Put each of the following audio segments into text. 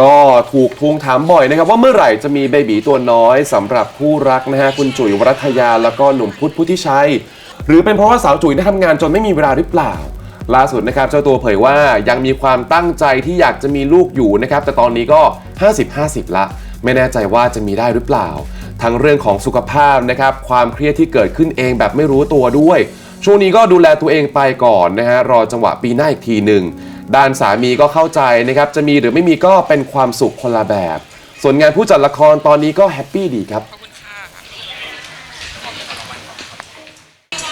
ก็ถูกทวงถามบ่อยนะครับว่าเมื่อไหร่จะมีเบบีตัวน้อยสำหรับคู่รักนะฮะคุณจุ๋ยวรัตยาแล้วก็หนุ่มพุทธพุทธิชัย หรือเป็นเพราะว่าสาวจุ๋ยได้ทำงานจนไม่มีเวลาหรือเปล่า ล่าสุดนะครับเจ้าตัวเผยว่ายังมีความตั้งใจที่อยากจะมีลูกอยู่นะครับแต่ตอนนี้ก็ 50-50 ละ ไม่แน่ใจว่าจะมีได้หรือเปล่า ทั้งเรื่องของสุขภาพนะครับความเครียดที่เกิดขึ้นเองแบบไม่รู้ตัวด้วย ช่วงนี้ก็ดูแลตัวเองไปก่อนนะฮะรอจังหวะปีหน้าอีกทีหนึ่ง ด้านสามีก็เข้าใจนะครับจะมีหรือไม่มีก็เป็นความสุขคนละแบบ ส่วนงานผู้จัดละครตอนนี้ก็แฮปปี้ดีครับ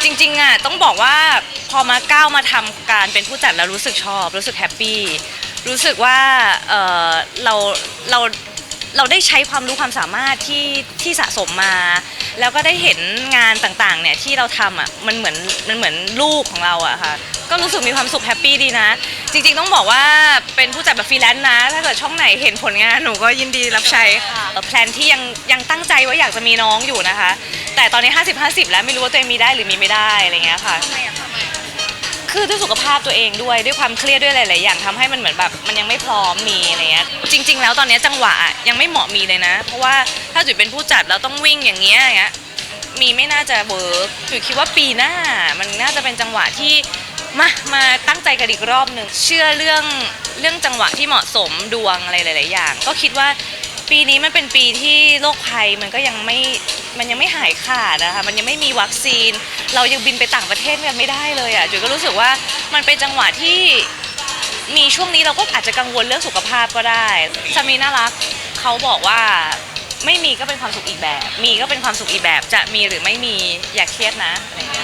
จริงๆอะต้องบอกว่าพอมาก้าวมาทำการเป็นผู้จัดแล้วรู้สึกชอบ รู้สึกแฮปปี้รู้สึกว่าเออเราเรา เราได้ใช้ความรู้ความสามารถที่ที่สะสมมา แล้วก็ได้เห็นงานต่างๆเนี่ยที่เราทำอะมันเหมือนมันเหมือนลูกของเราอะค่ะก็รู้สึกมีความสุขแฮปปี้ดีนะ จริงๆต้องบอกว่าเป็นผู้จัดแบบฟรีแลนซ์นะ ถ้าเกิดช่องไหนเห็นผลงานหนูก็ยินดีรับใช้ค่ะแพลนที่ยังยังตั้งใจว่าอยากจะมีน้องอยู่นะคะ แต่ตอนนี้ 50-50 แล้วไม่รู้ว่าตัวเองมีได้หรือมีไม่ได้อะไรเงี้ยค่ะ คือด้วยสุขภาพตัวเองด้วยด้วยความเครียดด้วยหลาย ๆ อย่างทำให้มันเหมือนแบบมันยังไม่พร้อมมีอะไรเงี้ยจ ริง ๆ แล้วตอนนี้จังหวะยังไม่เหมาะมีเลยนะ เพราะว่าถ้าจุ๋ยเป็นผู้จัดแล้วต้องวิ่งอย่างเงี้ยอย่างเงี้ยมีไม่น่าจะเวิร์กจุ๋ยคิดว่าปีหน้า มันน่าจะเป็นจังหวะที่มามาตั้งใจกันอีกรอบหนึ่งเชื่อเรื่องเรื่องจังหวะที่เหมาะสมดวงอะไรหลาย ๆ อย่าง ก็คิดว่าปีนี้มันเป็นปีที่โรคภัยมันก็ยังไม่มันยังไม่หายขาดนะคะมันยังไม่มีวัคซีน เรายังบินไปต่างประเทศกันไม่ได้เลยอะจุ๋ยก็รู้สึกว่ามันเป็นจังหวะที่ มีช่วงนี้เราก็อาจจะกังวลเรื่องสุขภาพก็ได้สามีน่ารักเขาบอกว่าไม่มีก็เป็นความสุขอีกแบบ มีก็เป็นความสุขอีกแบบ จะมีหรือไม่มีอย่าเครียดนะอะไรเงี้ยค่ะ